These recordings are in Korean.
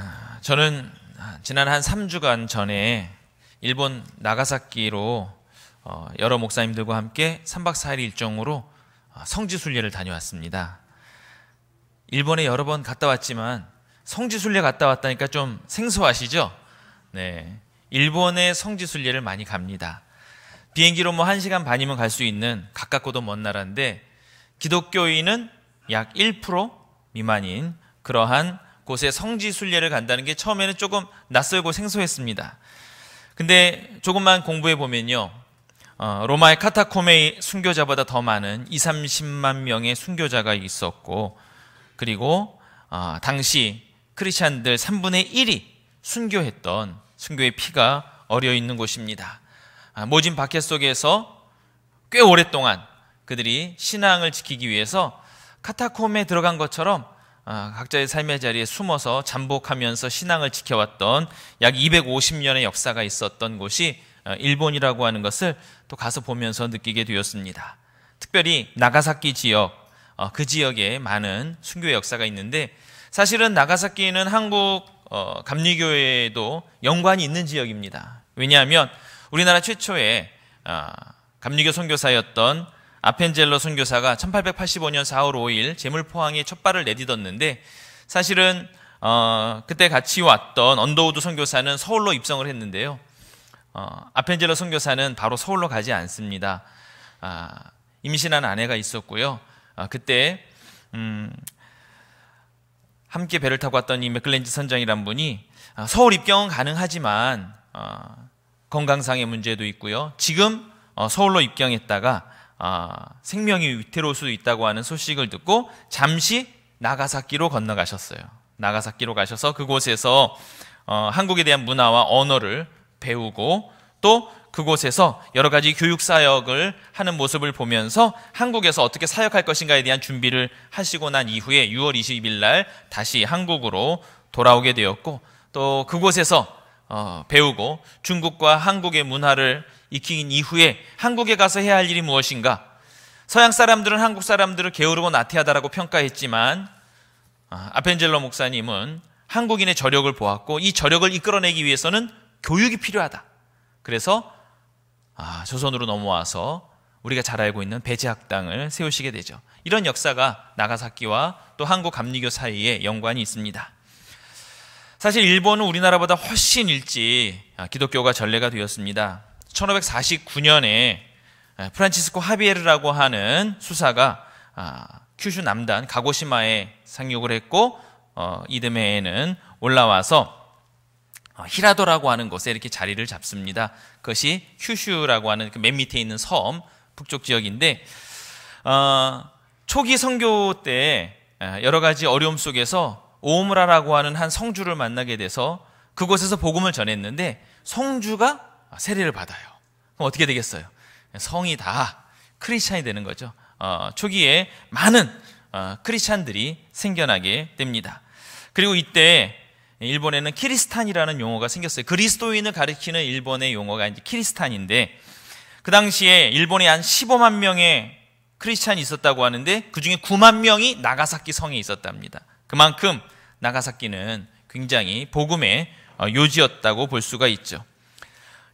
아, 저는 지난 한 3주간 전에 일본 나가사키로 어, 여러 목사님들과 함께 3박 4일 일정으로 어, 성지순례를 다녀왔습니다. 일본에 여러 번 갔다 왔지만 성지순례 갔다 왔다니까 좀 생소하시죠? 네. 일본의 성지순례를 많이 갑니다. 비행기로 뭐 1시간 반이면 갈 수 있는 가깝고도 먼 나라인데 기독교인은 약 1% 미만인 그러한 곳에 성지 순례를 간다는 게 처음에는 조금 낯설고 생소했습니다. 근데 조금만 공부해 보면요. 어, 로마의 카타콤의 순교자보다 더 많은 2, 30만 명의 순교자가 있었고 그리고 어, 당시 크리스찬들 3분의 1이 순교했던 순교의 피가 어려 있는 곳입니다. 아, 모진 박해 속에서 꽤 오랫동안 그들이 신앙을 지키기 위해서 카타콤에 들어간 것처럼 아, 각자의 삶의 자리에 숨어서 잠복하면서 신앙을 지켜왔던 약 250년의 역사가 있었던 곳이 어, 일본이라고 하는 것을 또 가서 보면서 느끼게 되었습니다. 특별히 나가사키 지역, 어, 그 지역에 많은 순교 역사가 있는데 사실은 나가사키는 한국 어, 감리교회에도 연관이 있는 지역입니다. 왜냐하면 우리나라 최초의 아, 감리교 선교사였던 아펜젤로 선교사가 1885년 4월 5일 제물포항에 첫 발을 내딛었는데 사실은 어, 그때 같이 왔던 언더우드 선교사는 서울로 입성을 했는데요. 어, 아펜젤로 선교사는 바로 서울로 가지 않습니다. 아, 임신한 아내가 있었고요. 아, 그때 음, 함께 배를 타고 왔던 이 맥클렌지 선장이란 분이 아, 서울 입경은 가능하지만 어, 건강상의 문제도 있고요. 지금 어, 서울로 입경했다가 어, 생명이 위태로울 수도 있다고 하는 소식을 듣고 잠시 나가사키로 건너가셨어요. 나가사키로 가셔서 그곳에서 어, 한국에 대한 문화와 언어를 배우고 또 그곳에서 여러 가지 교육 사역을 하는 모습을 보면서 한국에서 어떻게 사역할 것인가에 대한 준비를 하시고 난 이후에 6월 20일 날 다시 한국으로 돌아오게 되었고 또 그곳에서 어, 배우고 중국과 한국의 문화를 익힌 이후에 한국에 가서 해야 할 일이 무엇인가? 서양 사람들은 한국 사람들을 게으르고 나태하다라고 평가했지만 아, 아펜젤러 목사님은 한국인의 저력을 보았고 이 저력을 이끌어내기 위해서는 교육이 필요하다. 그래서 아, 조선으로 넘어와서 우리가 잘 알고 있는 배제학당을 세우시게 되죠. 이런 역사가 나가사키와 또 한국 감리교 사이에 연관이 있습니다. 사실 일본은 우리나라보다 훨씬 일찍 아, 기독교가 전례가 되었습니다. 1549년에 아, 프란치스코 하비에르라고 하는 수사가 아, 큐슈 남단 가고시마에 상륙을 했고 어, 이듬해에는 올라와서 어, 히라도라고 하는 곳에 이렇게 자리를 잡습니다. 그것이 큐슈라고 하는 그 맨 밑에 있는 섬 북쪽 지역인데 어, 초기 선교 때 여러 가지 어려움 속에서 오므라라고 하는 한 성주를 만나게 돼서 그곳에서 복음을 전했는데 성주가 세례를 받아요. 그럼 어떻게 되겠어요? 성이 다 크리스찬이 되는 거죠. 어, 초기에 많은 어, 크리스찬들이 생겨나게 됩니다. 그리고 이때 일본에는 키리스탄이라는 용어가 생겼어요. 그리스도인을 가리키는 일본의 용어가 이제 키리스탄인데 그 당시에 일본에 한 15만 명의 크리스찬이 있었다고 하는데 그 중에 9만 명이 나가사키 성에 있었답니다. 그만큼 나가사키는 굉장히 복음의 어, 요지였다고 볼 수가 있죠.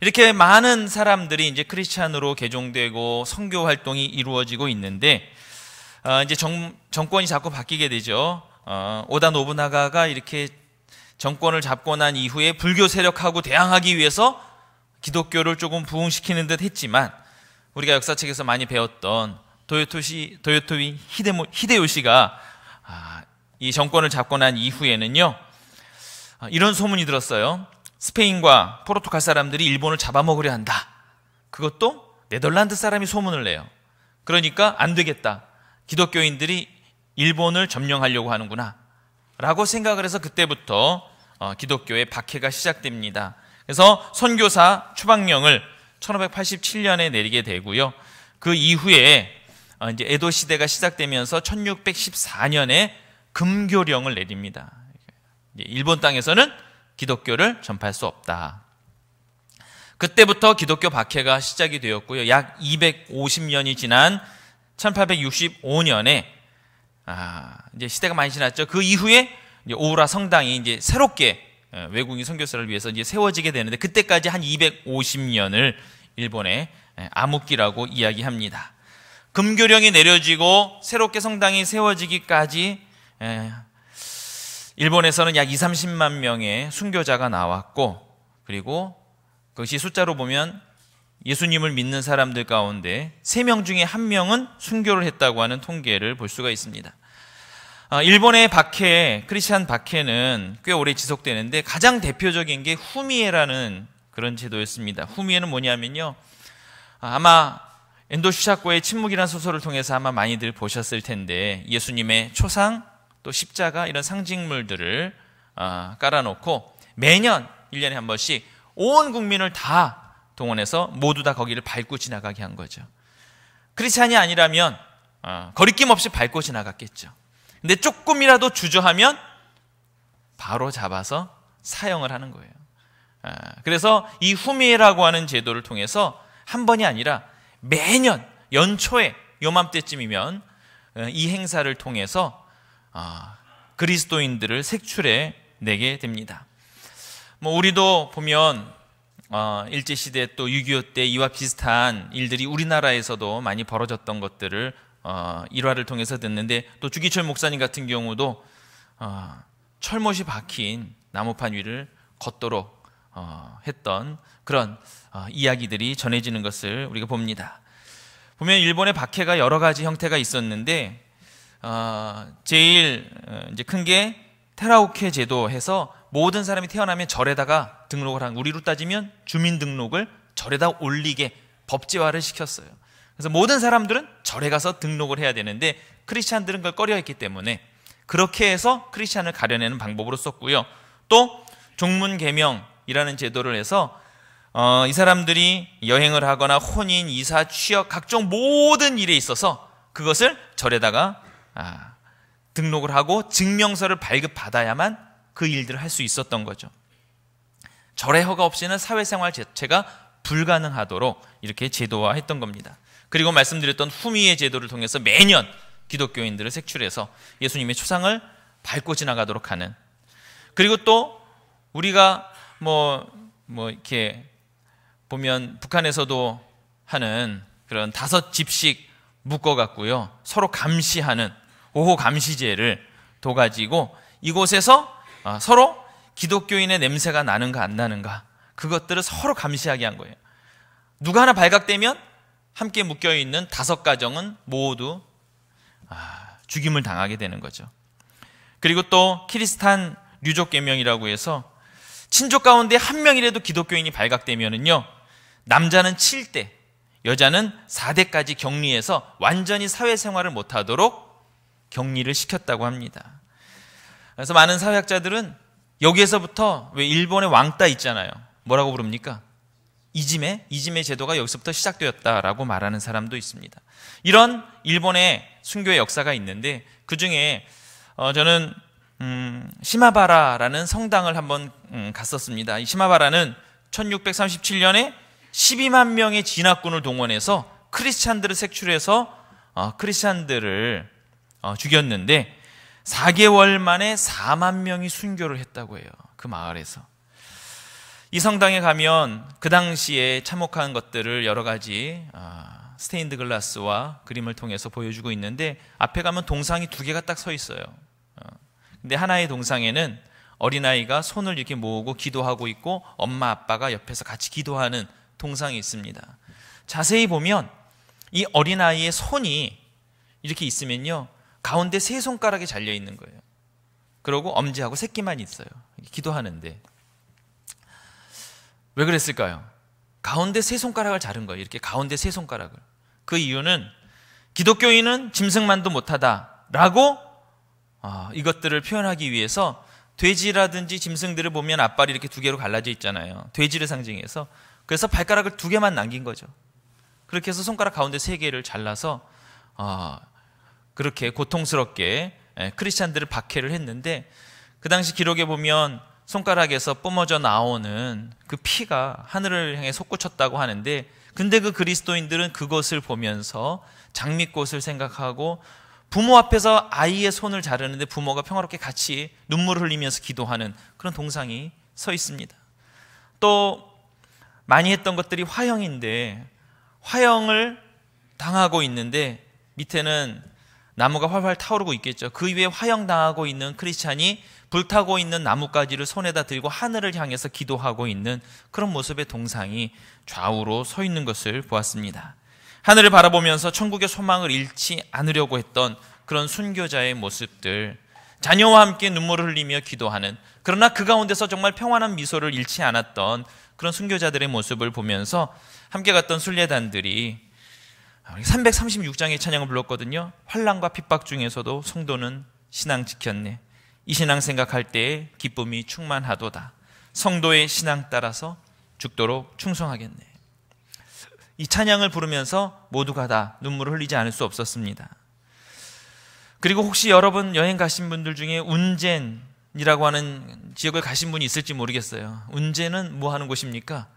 이렇게 많은 사람들이 이제 크리스찬으로 개종되고 선교 활동이 이루어지고 있는데 어, 이제 정, 정권이 자꾸 바뀌게 되죠. 어, 오다 노부나가가 이렇게 정권을 잡고 난 이후에 불교 세력하고 대항하기 위해서 기독교를 조금 부흥시키는 듯 했지만 우리가 역사책에서 많이 배웠던 도요토시 도요토미 히데모, 히데요시가 아, 이 정권을 잡고 난 이후에는요, 아, 이런 소문이 들었어요. 스페인과 포르투갈 사람들이 일본을 잡아먹으려 한다. 그것도 네덜란드 사람이 소문을 내요. 그러니까 안 되겠다. 기독교인들이 일본을 점령하려고 하는구나. 라고 생각을 해서 그때부터 어, 기독교의 박해가 시작됩니다. 그래서 선교사 추방령을 1587년에 내리게 되고요. 그 이후에 어, 이제 에도 시대가 시작되면서 1614년에 금교령을 내립니다. 일본 땅에서는 기독교를 전파할 수 없다. 그때부터 기독교 박해가 시작이 되었고요. 약 250년이 지난 1865년에 아, 이제 시대가 많이 지났죠. 그 이후에 오우라 성당이 이제 새롭게 어, 외국인 선교사를 위해서 이제 세워지게 되는데 그때까지 한 250년을 일본의 암흑기라고 이야기합니다. 금교령이 내려지고 새롭게 성당이 세워지기까지 일본에서는 약 2, 30만 명의 순교자가 나왔고 그리고 그것이 숫자로 보면 예수님을 믿는 사람들 가운데 3명 중에 1명은 순교를 했다고 하는 통계를 볼 수가 있습니다. 아, 일본의 박해, 크리스찬 박해는 꽤 오래 지속되는데 가장 대표적인 게 후미에라는 그런 제도였습니다. 후미에는 뭐냐면요. 아, 아마 엔도 슈샤코의 침묵이라는 소설을 통해서 아마 많이들 보셨을 텐데 예수님의 초상 또 십자가 이런 상징물들을 아, 깔아놓고 매년 1년에 한 번씩 온 국민을 다 동원해서 모두 다 거기를 밟고 지나가게 한 거죠. 크리스찬이 아니라면 어, 거리낌 없이 밟고 지나갔겠죠. 근데 조금이라도 주저하면 바로 잡아서 사형을 하는 거예요. 어, 그래서 이 후미에라고 하는 제도를 통해서 한 번이 아니라 매년 연초에 요맘때쯤이면 어, 이 행사를 통해서 어, 그리스도인들을 색출해 내게 됩니다. 뭐 우리도 보면 어, 일제 시대 또 6.25 때 이와 비슷한 일들이 우리나라에서도 많이 벌어졌던 것들을 어, 일화를 통해서 듣는데 또 주기철 목사님 같은 경우도 어, 철못이 박힌 나무판 위를 걷도록 어, 했던 그런 어, 이야기들이 전해지는 것을 우리가 봅니다. 보면 일본의 박해가 여러 가지 형태가 있었는데 어, 제일 어, 이제 큰 게 테라오케 제도 해서 모든 사람이 태어나면 절에다가 등록을 한 우리로 따지면 주민등록을 절에다 올리게 법제화를 시켰어요. 그래서 모든 사람들은 절에 가서 등록을 해야 되는데 크리스찬들은 그걸 꺼려했기 때문에 그렇게 해서 크리스찬을 가려내는 방법으로 썼고요. 또 종문 개명이라는 제도를 해서 어, 이 사람들이 여행을 하거나 혼인, 이사, 취업 각종 모든 일에 있어서 그것을 절에다가 아, 등록을 하고 증명서를 발급받아야만 그 일들을 할 수 있었던 거죠. 절의 허가 없이는 사회생활 자체가 불가능하도록 이렇게 제도화했던 겁니다. 그리고 말씀드렸던 후미의 제도를 통해서 매년 기독교인들을 색출해서 예수님의 초상을 밟고 지나가도록 하는 그리고 또 우리가 뭐, 뭐 이렇게 보면 북한에서도 하는 그런 다섯 집씩 묶어 갖고요. 서로 감시하는 오호 감시제를 둬가지고 이곳에서 아, 서로 기독교인의 냄새가 나는가 안 나는가 그것들을 서로 감시하게 한 거예요. 누가 하나 발각되면 함께 묶여 있는 다섯 가정은 모두 아, 죽임을 당하게 되는 거죠. 그리고 또 키리스탄 류족 계명이라고 해서 친족 가운데 한 명이라도 기독교인이 발각되면은요 남자는 7대, 여자는 4대까지 격리해서 완전히 사회생활을 못하도록 격리를 시켰다고 합니다. 그래서 많은 사회학자들은 여기에서부터 왜 일본의 왕따 있잖아요. 뭐라고 부릅니까? 이짐의 이짐의 제도가 여기서부터 시작되었다라고 말하는 사람도 있습니다. 이런 일본의 순교의 역사가 있는데 그 중에 어, 저는 음, 시마바라라는 성당을 한번 음, 갔었습니다. 이 시마바라는 1637년에 12만 명의 진학군을 동원해서 크리스찬들을 색출해서 어, 크리스찬들을 어, 죽였는데 4개월 만에 4만 명이 순교를 했다고 해요. 그 마을에서. 이 성당에 가면 그 당시에 참혹한 것들을 여러 가지 아, 스테인드 글라스와 그림을 통해서 보여주고 있는데 앞에 가면 동상이 두 개가 딱 서 있어요. 어. 근데 하나의 동상에는 어린아이가 손을 이렇게 모으고 기도하고 있고 엄마 아빠가 옆에서 같이 기도하는 동상이 있습니다. 자세히 보면 이 어린아이의 손이 이렇게 있으면요. 가운데 세 손가락이 잘려 있는 거예요. 그러고 엄지하고 새끼만 있어요. 기도하는데 왜 그랬을까요? 가운데 세 손가락을 자른 거예요. 이렇게 가운데 세 손가락을. 그 이유는 기독교인은 짐승만도 못하다라고 어, 이것들을 표현하기 위해서 돼지라든지 짐승들을 보면 앞발이 이렇게 두 개로 갈라져 있잖아요. 돼지를 상징해서 그래서 발가락을 두 개만 남긴 거죠. 그렇게 해서 손가락 가운데 세 개를 잘라서 어, 그렇게 고통스럽게 예, 크리스찬들을 박해를 했는데 그 당시 기록에 보면 손가락에서 뿜어져 나오는 그 피가 하늘을 향해 솟구쳤다고 하는데 근데 그 그리스도인들은 그것을 보면서 장미꽃을 생각하고 부모 앞에서 아이의 손을 자르는데 부모가 평화롭게 같이 눈물을 흘리면서 기도하는 그런 동상이 서 있습니다. 또 많이 했던 것들이 화형인데 화형을 당하고 있는데 밑에는 나무가 활활 타오르고 있겠죠. 그 위에 화형 당하고 있는 크리스찬이 불타고 있는 나뭇가지를 손에다 들고 하늘을 향해서 기도하고 있는 그런 모습의 동상이 좌우로 서 있는 것을 보았습니다. 하늘을 바라보면서 천국의 소망을 잃지 않으려고 했던 그런 순교자의 모습들, 자녀와 함께 눈물을 흘리며 기도하는 그러나 그 가운데서 정말 평안한 미소를 잃지 않았던 그런 순교자들의 모습을 보면서 함께 갔던 순례단들이 336장의 찬양을 불렀거든요. 환란과 핍박 중에서도 성도는 신앙 지켰네. 이 신앙 생각할 때에 기쁨이 충만하도다. 성도의 신앙 따라서 죽도록 충성하겠네. 이 찬양을 부르면서 모두가 다 눈물을 흘리지 않을 수 없었습니다. 그리고 혹시 여러분 여행 가신 분들 중에 운젠이라고 하는 지역을 가신 분이 있을지 모르겠어요. 운젠은 뭐 하는 곳입니까?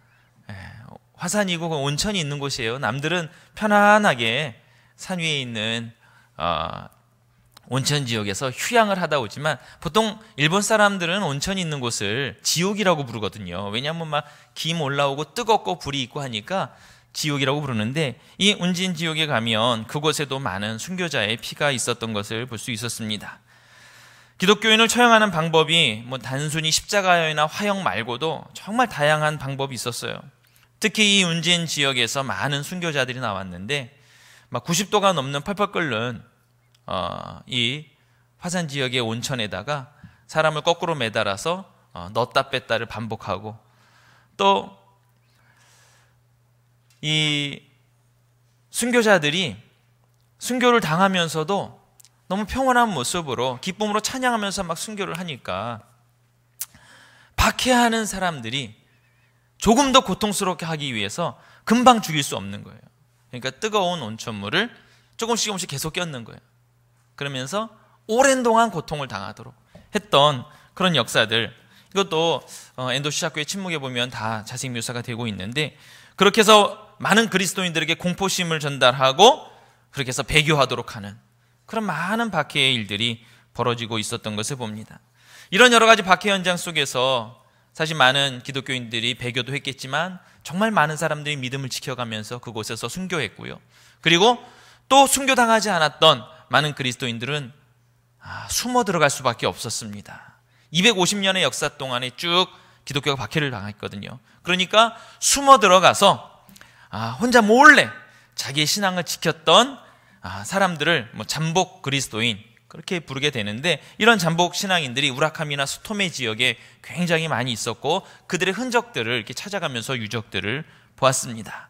예, 화산이고 온천이 있는 곳이에요. 남들은 편안하게 산 위에 있는 어, 온천 지역에서 휴양을 하다 오지만 보통 일본 사람들은 온천이 있는 곳을 지옥이라고 부르거든요. 왜냐하면 막 김 올라오고 뜨겁고 불이 있고 하니까 지옥이라고 부르는데 이 운진 지옥에 가면 그곳에도 많은 순교자의 피가 있었던 것을 볼 수 있었습니다. 기독교인을 처형하는 방법이 뭐 단순히 십자가여나 화형 말고도 정말 다양한 방법이 있었어요. 특히 이 운진 지역에서 많은 순교자들이 나왔는데 막 90도가 넘는 펄펄 끓는 어, 이 화산 지역의 온천에다가 사람을 거꾸로 매달아서 어, 넣었다 뺐다를 반복하고 또 이 순교자들이 순교를 당하면서도 너무 평온한 모습으로 기쁨으로 찬양하면서 막 순교를 하니까 박해하는 사람들이 조금 더 고통스럽게 하기 위해서 금방 죽일 수 없는 거예요. 그러니까 뜨거운 온천물을 조금씩 조금씩 계속 꼈는 거예요. 그러면서 오랜 동안 고통을 당하도록 했던 그런 역사들 이것도 어, 엔도 시작교회 침묵에 보면 다 자세히 묘사가 되고 있는데 그렇게 해서 많은 그리스도인들에게 공포심을 전달하고 그렇게 해서 배교하도록 하는 그런 많은 박해의 일들이 벌어지고 있었던 것을 봅니다. 이런 여러 가지 박해 현장 속에서 사실 많은 기독교인들이 배교도 했겠지만 정말 많은 사람들이 믿음을 지켜가면서 그곳에서 순교했고요. 그리고 또 순교당하지 않았던 많은 그리스도인들은 아, 숨어 들어갈 수밖에 없었습니다. 250년의 역사 동안에 쭉 기독교가 박해를 당했거든요. 그러니까 숨어 들어가서 아, 혼자 몰래 자기의 신앙을 지켰던 아, 사람들을 뭐 잠복 그리스도인 그렇게 부르게 되는데 이런 잠복 신앙인들이 우라카미나 수토메 지역에 굉장히 많이 있었고 그들의 흔적들을 이렇게 찾아가면서 유적들을 보았습니다.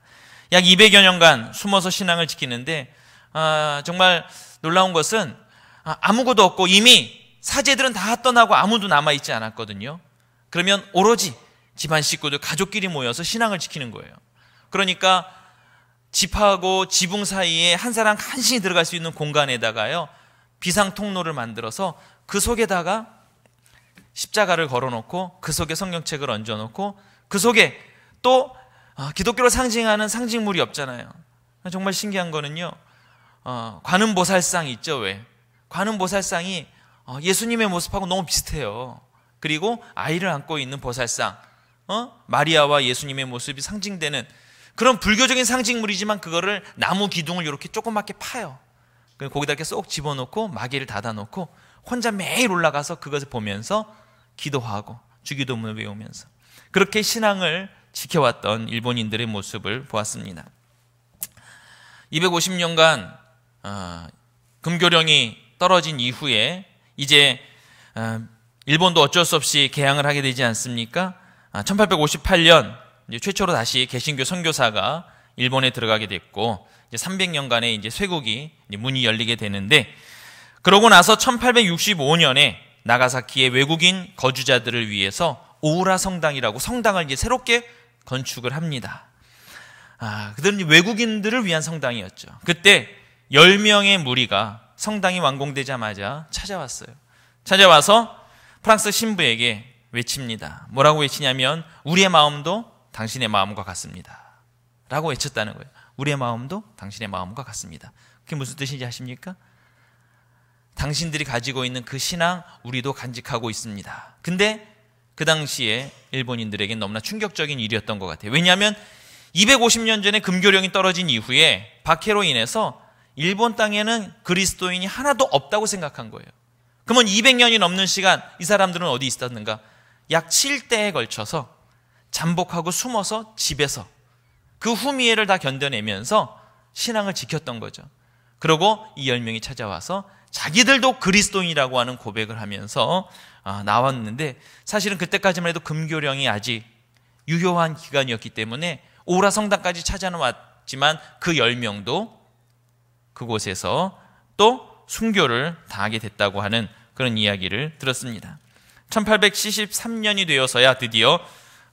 약 200여 년간 숨어서 신앙을 지키는데 아, 정말 놀라운 것은 아, 아무것도 없고 이미 사제들은 다 떠나고 아무도 남아 있지 않았거든요. 그러면 오로지 집안 식구들 가족끼리 모여서 신앙을 지키는 거예요. 그러니까 집하고 지붕 사이에 한 사람 한신이 들어갈 수 있는 공간에다가요. 비상 통로를 만들어서 그 속에다가 십자가를 걸어놓고 그 속에 성경책을 얹어놓고 그 속에 또 아, 기독교를 상징하는 상징물이 없잖아요. 정말 신기한 거는요. 어, 관음보살상 있죠 왜? 관음보살상이 어, 예수님의 모습하고 너무 비슷해요. 그리고 아이를 안고 있는 보살상, 어? 마리아와 예수님의 모습이 상징되는 그런 불교적인 상징물이지만 그거를 나무 기둥을 이렇게 조그맣게 파요. 거기다 이렇게 쏙 집어넣고 마개를 닫아놓고 혼자 매일 올라가서 그것을 보면서 기도하고 주기도문을 외우면서 그렇게 신앙을 지켜왔던 일본인들의 모습을 보았습니다. 250년간 어, 금교령이 떨어진 이후에 이제 어, 일본도 어쩔 수 없이 개항을 하게 되지 않습니까? 1858년 아, 최초로 다시 개신교 선교사가 일본에 들어가게 됐고 이제 300년간의 이제 쇄국이 이제 문이 열리게 되는데 그러고 나서 1865년에 나가사키의 외국인 거주자들을 위해서 오우라 성당이라고 성당을 이제 새롭게 건축을 합니다. 아, 그들은 외국인들을 위한 성당이었죠. 그때 10명의 무리가 성당이 완공되자마자 찾아왔어요. 찾아와서 프랑스 신부에게 외칩니다. 뭐라고 외치냐면 우리의 마음도 당신의 마음과 같습니다. 라고 외쳤다는 거예요. 우리의 마음도 당신의 마음과 같습니다. 그게 무슨 뜻인지 아십니까? 당신들이 가지고 있는 그 신앙 우리도 간직하고 있습니다. 근데 그 당시에 일본인들에게 너무나 충격적인 일이었던 것 같아요. 왜냐하면 250년 전에 금교령이 떨어진 이후에 박해로 인해서 일본 땅에는 그리스도인이 하나도 없다고 생각한 거예요. 그러면 200년이 넘는 시간 이 사람들은 어디 있었는가? 약 7대에 걸쳐서 잠복하고 숨어서 집에서 그 후미에를 다 견뎌내면서 신앙을 지켰던 거죠. 그러고 이 열명이 찾아와서 자기들도 그리스도인이라고 하는 고백을 하면서 아, 나왔는데 사실은 그때까지만 해도 금교령이 아직 유효한 기간이었기 때문에 오라 성당까지 찾아왔지만 그 10명도 그곳에서 또 순교를 당하게 됐다고 하는 그런 이야기를 들었습니다. 1873년이 되어서야 드디어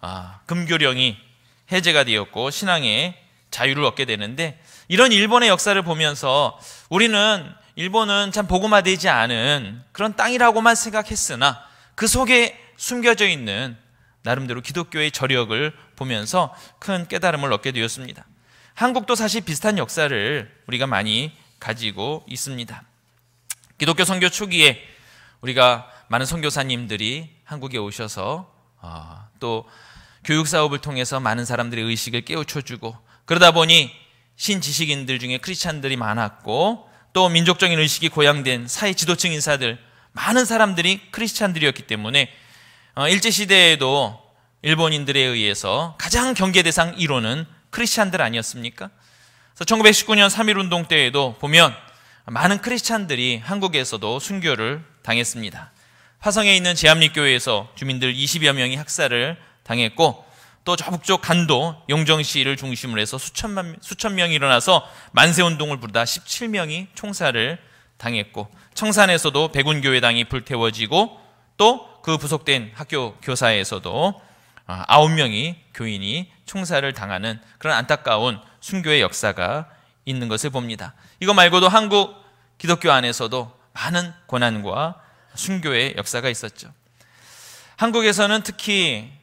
아, 금교령이 해제가 되었고 신앙의 자유를 얻게 되는데 이런 일본의 역사를 보면서 우리는 일본은 참 복음화되지 않은 그런 땅이라고만 생각했으나 그 속에 숨겨져 있는 나름대로 기독교의 저력을 보면서 큰 깨달음을 얻게 되었습니다. 한국도 사실 비슷한 역사를 우리가 많이 가지고 있습니다. 기독교 선교 초기에 우리가 많은 선교사님들이 한국에 오셔서 어, 또 교육 사업을 통해서 많은 사람들의 의식을 깨우쳐 주고 그러다 보니 신지식인들 중에 크리스찬들이 많았고 또 민족적인 의식이 고양된 사회 지도층 인사들 많은 사람들이 크리스찬들이었기 때문에 어, 일제 시대에도 일본인들에 의해서 가장 경계 대상 1호는 크리스찬들 아니었습니까? 그래서 1919년 3.1 운동 때에도 보면 많은 크리스찬들이 한국에서도 순교를 당했습니다. 화성에 있는 제암리교회에서 주민들 20여 명이 학살을 당했고 또 저 북쪽 간도 용정시를 중심으로 해서 수천만, 수천 명이 일어나서 만세운동을 부르다 17명이 총살을 당했고 청산에서도 백운교회당이 불태워지고 또 그 부속된 학교 교사에서도 아, 아홉 명이 교인이 총살을 당하는 그런 안타까운 순교의 역사가 있는 것을 봅니다. 이거 말고도 한국 기독교 안에서도 많은 고난과 순교의 역사가 있었죠. 한국에서는 특히 어,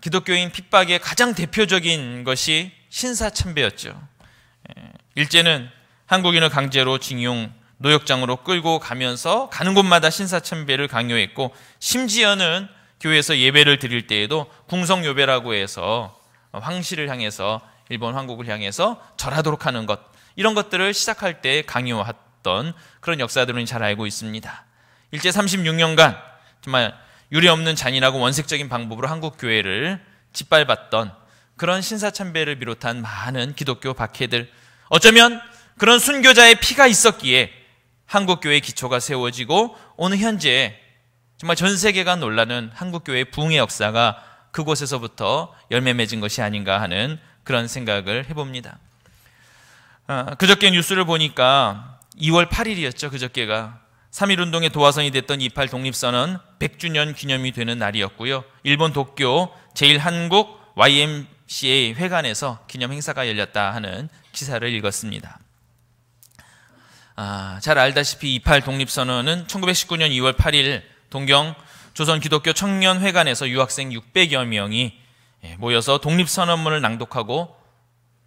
기독교인 핍박의 가장 대표적인 것이 신사참배였죠. 일제는 한국인을 강제로 징용 노역장으로 끌고 가면서 가는 곳마다 신사참배를 강요했고 심지어는 교회에서 예배를 드릴 때에도 궁성요배라고 해서 황실을 향해서 일본 황국을 향해서 절하도록 하는 것 이런 것들을 시작할 때 강요했던 그런 역사들은 잘 알고 있습니다. 일제 36년간 정말 유례 없는 잔인하고 원색적인 방법으로 한국 교회를 짓밟았던 그런 신사참배를 비롯한 많은 기독교 박해들 어쩌면 그런 순교자의 피가 있었기에 한국 교회의 기초가 세워지고 오늘 현재 정말 전 세계가 놀라는 한국 교회의 부흥의 역사가 그곳에서부터 열매 맺은 것이 아닌가 하는 그런 생각을 해봅니다. 아, 그저께 뉴스를 보니까 2월 8일이었죠. 그저께가 3.1운동의 도화선이 됐던 28 독립선언 100주년 기념이 되는 날이었고요. 일본 도쿄 제1한국 YMCA 회관에서 기념 행사가 열렸다 하는 기사를 읽었습니다. 아, 잘 알다시피 28 독립선언은 1919년 2월 8일 동경 조선 기독교 청년회관에서 유학생 600여 명이 예, 모여서 독립선언문을 낭독하고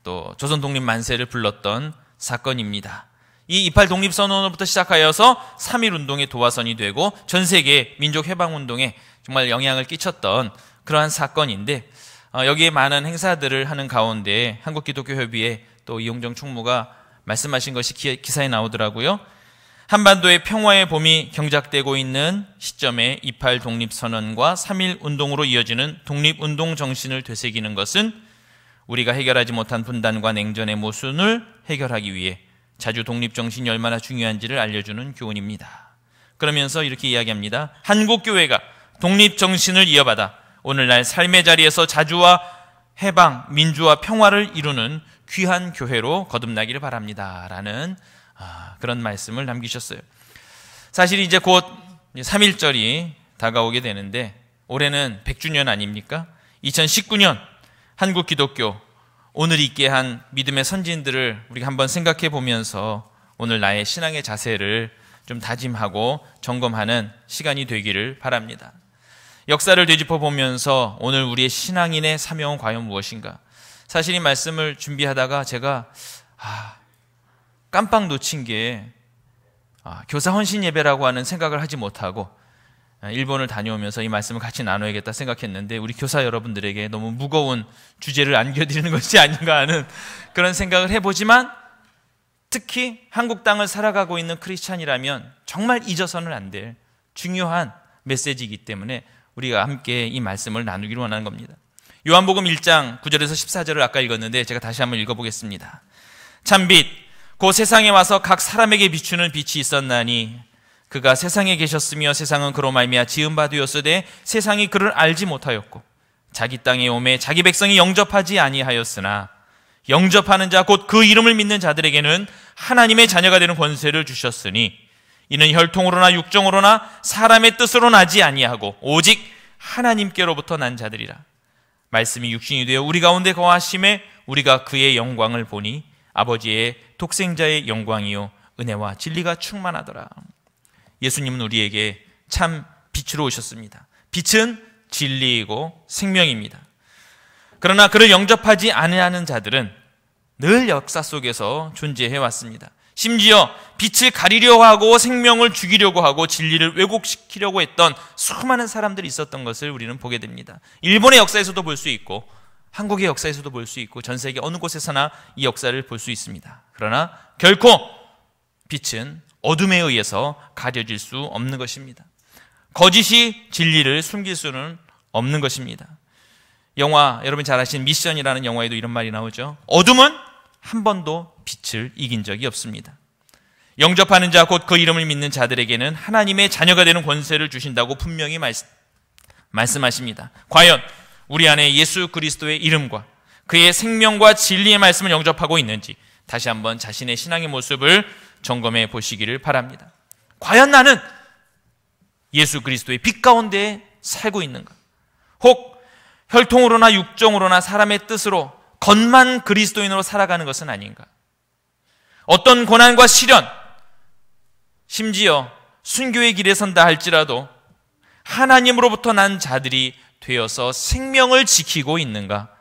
또 조선 독립 만세를 불렀던 사건입니다. 이 28 독립선언으로부터 시작하여서 3.1 운동의 도화선이 되고 전 세계 민족 해방 운동에 정말 영향을 끼쳤던 그러한 사건인데 어, 여기에 많은 행사들을 하는 가운데 한국기독교협의회 또 이용정 총무가 말씀하신 것이 기사에 나오더라고요. 한반도의 평화의 봄이 경작되고 있는 시점에 28 독립선언과 3.1 운동으로 이어지는 독립운동 정신을 되새기는 것은 우리가 해결하지 못한 분단과 냉전의 모순을 해결하기 위해 자주 독립 정신이 얼마나 중요한지를 알려주는 교훈입니다. 그러면서 이렇게 이야기합니다. 한국 교회가 독립 정신을 이어받아 오늘날 삶의 자리에서 자주와 해방, 민주와 평화를 이루는 귀한 교회로 거듭나기를 바랍니다. 라는 아, 그런 말씀을 남기셨어요. 사실 이제 곧 3.1절이 다가오게 되는데 올해는 100주년 아닙니까? 2019년 한국 기독교 오늘 있게 한 믿음의 선진들을 우리가 한번 생각해 보면서 오늘 나의 신앙의 자세를 좀 다짐하고 점검하는 시간이 되기를 바랍니다. 역사를 되짚어 보면서 오늘 우리의 신앙인의 사명은 과연 무엇인가? 사실 이 말씀을 준비하다가 제가 아, 깜빡 놓친 게 아, 교사 헌신 예배라고 하는 생각을 하지 못하고 아, 일본을 다녀오면서 이 말씀을 같이 나눠야겠다 생각했는데 우리 교사 여러분들에게 너무 무거운 주제를 안겨드리는 것이 아닌가 하는 그런 생각을 해보지만 특히 한국 땅을 살아가고 있는 크리스찬이라면 정말 잊어서는 안 될 중요한 메시지이기 때문에 우리가 함께 이 말씀을 나누기로 원하는 겁니다. 요한복음 1장 9절에서 14절을 아까 읽었는데 제가 다시 한번 읽어보겠습니다. 참빛, 그 세상에 와서 각 사람에게 비추는 빛이 있었나니 그가 세상에 계셨으며 세상은 그로 말미암아 바 되었으되 세상이 그를 알지 못하였고 자기 땅에 오매 자기 백성이 영접하지 아니하였으나 영접하는 자 곧 그 이름을 믿는 자들에게는 하나님의 자녀가 되는 권세를 주셨으니 이는 혈통으로나 육정으로나 사람의 뜻으로 나지 아니하고 오직 하나님께로부터 난 자들이라 말씀이 육신이 되어 우리 가운데 거하심에 우리가 그의 영광을 보니 아버지의 독생자의 영광이요 은혜와 진리가 충만하더라. 예수님은 우리에게 참 빛으로 오셨습니다. 빛은 진리이고 생명입니다. 그러나 그를 영접하지 않으려는 자들은 늘 역사 속에서 존재해 왔습니다. 심지어 빛을 가리려 하고 생명을 죽이려고 하고 진리를 왜곡시키려고 했던 수많은 사람들이 있었던 것을 우리는 보게 됩니다. 일본의 역사에서도 볼 수 있고 한국의 역사에서도 볼 수 있고 전 세계 어느 곳에서나 이 역사를 볼 수 있습니다. 그러나 결코 빛은 어둠에 의해서 가려질 수 없는 것입니다. 거짓이 진리를 숨길 수는 없는 것입니다. 영화 여러분 잘 아시는 미션이라는 영화에도 이런 말이 나오죠. 어둠은 한 번도 빛을 이긴 적이 없습니다. 영접하는 자, 곧 그 이름을 믿는 자들에게는 하나님의 자녀가 되는 권세를 주신다고 분명히 말씀, 말씀하십니다. 과연 우리 안에 예수 그리스도의 이름과 그의 생명과 진리의 말씀을 영접하고 있는지 다시 한번 자신의 신앙의 모습을 점검해 보시기를 바랍니다. 과연 나는 예수 그리스도의 빛 가운데 살고 있는가? 혹 혈통으로나 육정으로나 사람의 뜻으로 겉만 그리스도인으로 살아가는 것은 아닌가? 어떤 고난과 시련, 심지어 순교의 길에 선다 할지라도 하나님으로부터 난 자들이 되어서 생명을 지키고 있는가?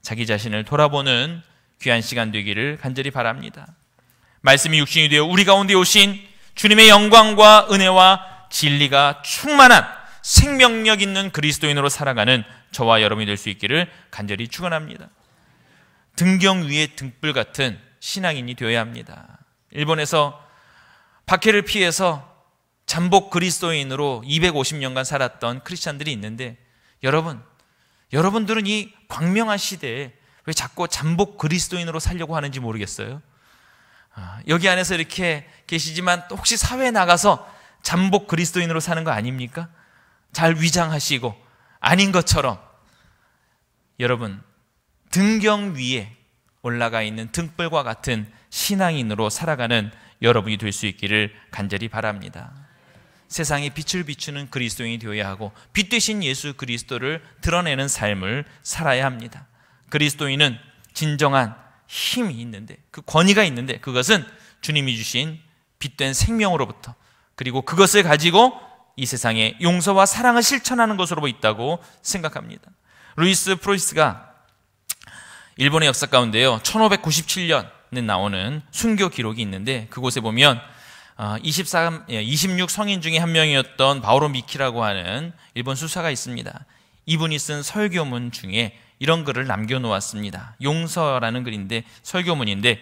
자기 자신을 돌아보는 귀한 시간 되기를 간절히 바랍니다. 말씀이 육신이 되어 우리 가운데 오신 주님의 영광과 은혜와 진리가 충만한 생명력 있는 그리스도인으로 살아가는 저와 여러분이 될 수 있기를 간절히 축원합니다. 등경 위에 등불 같은 신앙인이 되어야 합니다. 일본에서 박해를 피해서 잠복 그리스도인으로 250년간 살았던 크리스찬들이 있는데 여러분, 여러분들은 이 광명한 시대에 왜 자꾸 잠복 그리스도인으로 살려고 하는지 모르겠어요. 아, 여기 안에서 이렇게 계시지만 혹시 사회에 나가서 잠복 그리스도인으로 사는 거 아닙니까? 잘 위장하시고 아닌 것처럼 여러분 등경 위에 올라가 있는 등불과 같은 신앙인으로 살아가는 여러분이 될 수 있기를 간절히 바랍니다. 세상에 빛을 비추는 그리스도인이 되어야 하고 빛 대신 예수 그리스도를 드러내는 삶을 살아야 합니다. 그리스도인은 진정한 힘이 있는데 그 권위가 있는데 그것은 주님이 주신 빛된 생명으로부터 그리고 그것을 가지고 이 세상에 용서와 사랑을 실천하는 것으로 있다고 생각합니다. 루이스 프로이스가 일본의 역사 가운데요. 1597년에 나오는 순교 기록이 있는데 그곳에 보면 23, 26 성인 중에 한 명이었던 바오로 미키라고 하는 일본 수사가 있습니다. 이분이 쓴 설교문 중에 이런 글을 남겨놓았습니다. 용서라는 글인데 설교문인데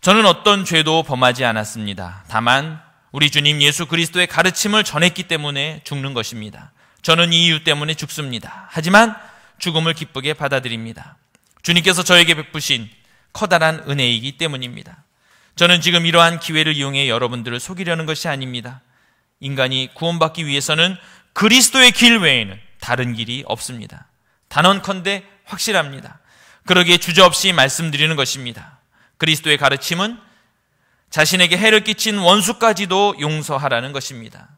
저는 어떤 죄도 범하지 않았습니다. 다만 우리 주님 예수 그리스도의 가르침을 전했기 때문에 죽는 것입니다. 저는 이 이유 때문에 죽습니다. 하지만 죽음을 기쁘게 받아들입니다. 주님께서 저에게 베푸신 커다란 은혜이기 때문입니다. 저는 지금 이러한 기회를 이용해 여러분들을 속이려는 것이 아닙니다. 인간이 구원받기 위해서는 그리스도의 길 외에는 다른 길이 없습니다. 단언컨대 확실합니다. 그러기에 주저없이 말씀드리는 것입니다. 그리스도의 가르침은 자신에게 해를 끼친 원수까지도 용서하라는 것입니다.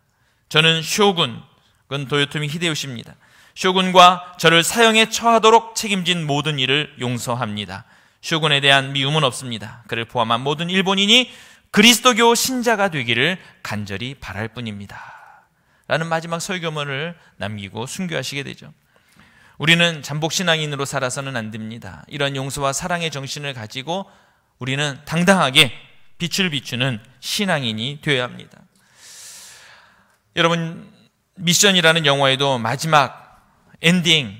저는 쇼군, 그건 도요토미 히데요시입니다. 쇼군과 저를 사형에 처하도록 책임진 모든 일을 용서합니다. 쇼군에 대한 미움은 없습니다. 그를 포함한 모든 일본인이 그리스도교 신자가 되기를 간절히 바랄 뿐입니다. 라는 마지막 설교문을 남기고 순교하시게 되죠. 우리는 잠복신앙인으로 살아서는 안 됩니다. 이런 용서와 사랑의 정신을 가지고 우리는 당당하게 빛을 비추는 신앙인이 되어야 합니다. 여러분 미션이라는 영화에도 마지막 엔딩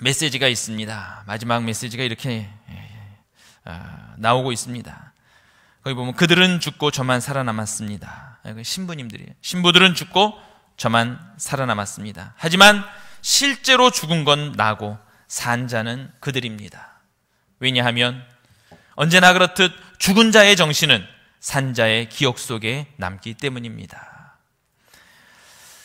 메시지가 있습니다. 마지막 메시지가 이렇게 아, 나오고 있습니다. 거기 보면 그들은 죽고 저만 살아남았습니다. 신부님들이에요. 신부들은 죽고 저만 살아남았습니다. 하지만 실제로 죽은 건 나고 산 자는 그들입니다. 왜냐하면 언제나 그렇듯 죽은 자의 정신은 산 자의 기억 속에 남기 때문입니다.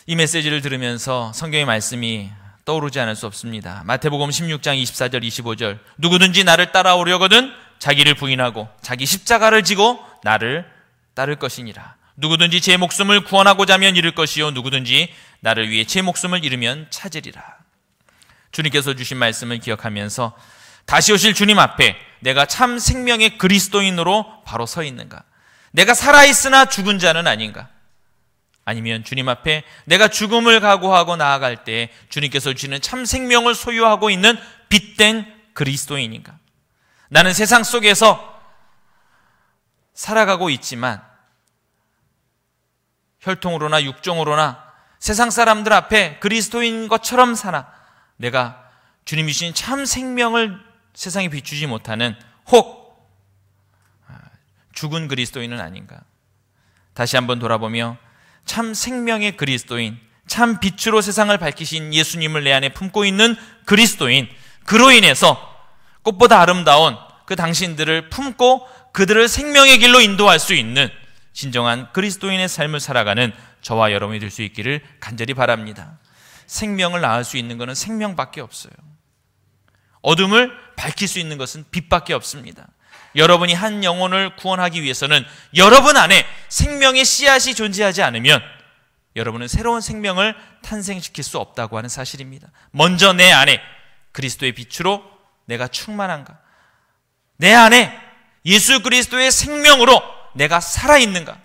이 메시지를 들으면서 성경의 말씀이 떠오르지 않을 수 없습니다. 마태복음 16장 24절 25절 누구든지 나를 따라오려거든 자기를 부인하고 자기 십자가를 지고 나를 따를 것이니라. 누구든지 제 목숨을 구원하고자 하면 잃을 것이요 누구든지 나를 위해 제 목숨을 잃으면 찾으리라. 주님께서 주신 말씀을 기억하면서 다시 오실 주님 앞에 내가 참 생명의 그리스도인으로 바로 서 있는가? 내가 살아있으나 죽은 자는 아닌가? 아니면 주님 앞에 내가 죽음을 각오하고 나아갈 때 주님께서 주시는 참 생명을 소유하고 있는 빛된 그리스도인인가? 나는 세상 속에서 살아가고 있지만 혈통으로나 육종으로나 세상 사람들 앞에 그리스도인 것처럼 사나 내가 주님이 주신 참 생명을 세상에 비추지 못하는 혹 아, 죽은 그리스도인은 아닌가? 다시 한번 돌아보며 참 생명의 그리스도인, 참 빛으로 세상을 밝히신 예수님을 내 안에 품고 있는 그리스도인, 그로 인해서 꽃보다 아름다운 그 당신들을 품고 그들을 생명의 길로 인도할 수 있는 진정한 그리스도인의 삶을 살아가는 저와 여러분이 될 수 있기를 간절히 바랍니다. 생명을 낳을 수 있는 것은 생명밖에 없어요. 어둠을 밝힐 수 있는 것은 빛밖에 없습니다. 여러분이 한 영혼을 구원하기 위해서는 여러분 안에 생명의 씨앗이 존재하지 않으면 여러분은 새로운 생명을 탄생시킬 수 없다고 하는 사실입니다. 먼저 내 안에 그리스도의 빛으로 내가 충만한가? 내 안에 예수 그리스도의 생명으로 내가 살아있는가?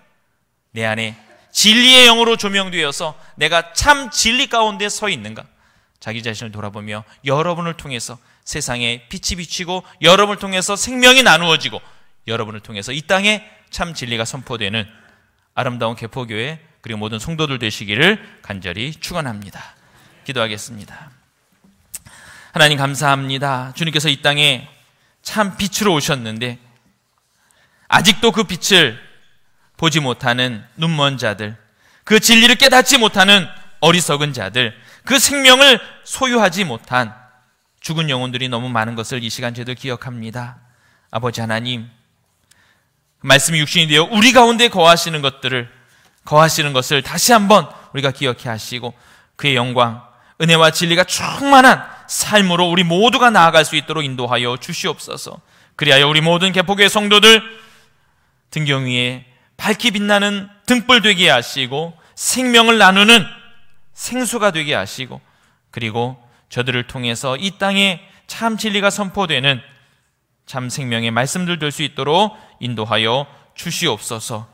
내 안에 진리의 영으로 조명되어서 내가 참 진리 가운데 서 있는가? 자기 자신을 돌아보며 여러분을 통해서 세상에 빛이 비치고 여러분을 통해서 생명이 나누어지고 여러분을 통해서 이 땅에 참 진리가 선포되는 아름다운 개포교회 그리고 모든 성도들 되시기를 간절히 축원합니다. 기도하겠습니다. 하나님 감사합니다. 주님께서 이 땅에 참 빛으로 오셨는데 아직도 그 빛을 보지 못하는 눈먼 자들, 그 진리를 깨닫지 못하는 어리석은 자들, 그 생명을 소유하지 못한 죽은 영혼들이 너무 많은 것을 이 시간 저희들 기억합니다. 아버지 하나님, 그 말씀이 육신이 되어 우리 가운데 거하시는 것들을, 거하시는 것을 다시 한번 우리가 기억해 하시고 그의 영광, 은혜와 진리가 충만한 삶으로 우리 모두가 나아갈 수 있도록 인도하여 주시옵소서. 그리하여 우리 모든 개포교의 성도들 등경 위에 밝히 빛나는 등불 되게 하시고 생명을 나누는 생수가 되게 하시고 그리고 저들을 통해서 이 땅에 참 진리가 선포되는 참 생명의 말씀들 될 수 있도록 인도하여 주시옵소서.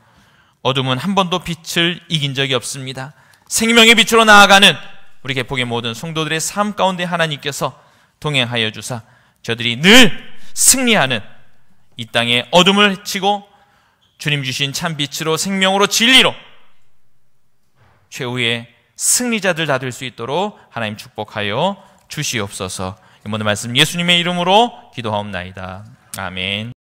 어둠은 한 번도 빛을 이긴 적이 없습니다. 생명의 빛으로 나아가는 우리 개폭의 모든 성도들의 삶 가운데 하나님께서 동행하여 주사 저들이 늘 승리하는 이 땅의 어둠을 치고 주님 주신 참 빛으로 생명으로 진리로 최후의 승리자들 다 될 수 있도록 하나님 축복하여 주시옵소서. 이모든 말씀 예수님의 이름으로 기도하옵나이다. 아멘.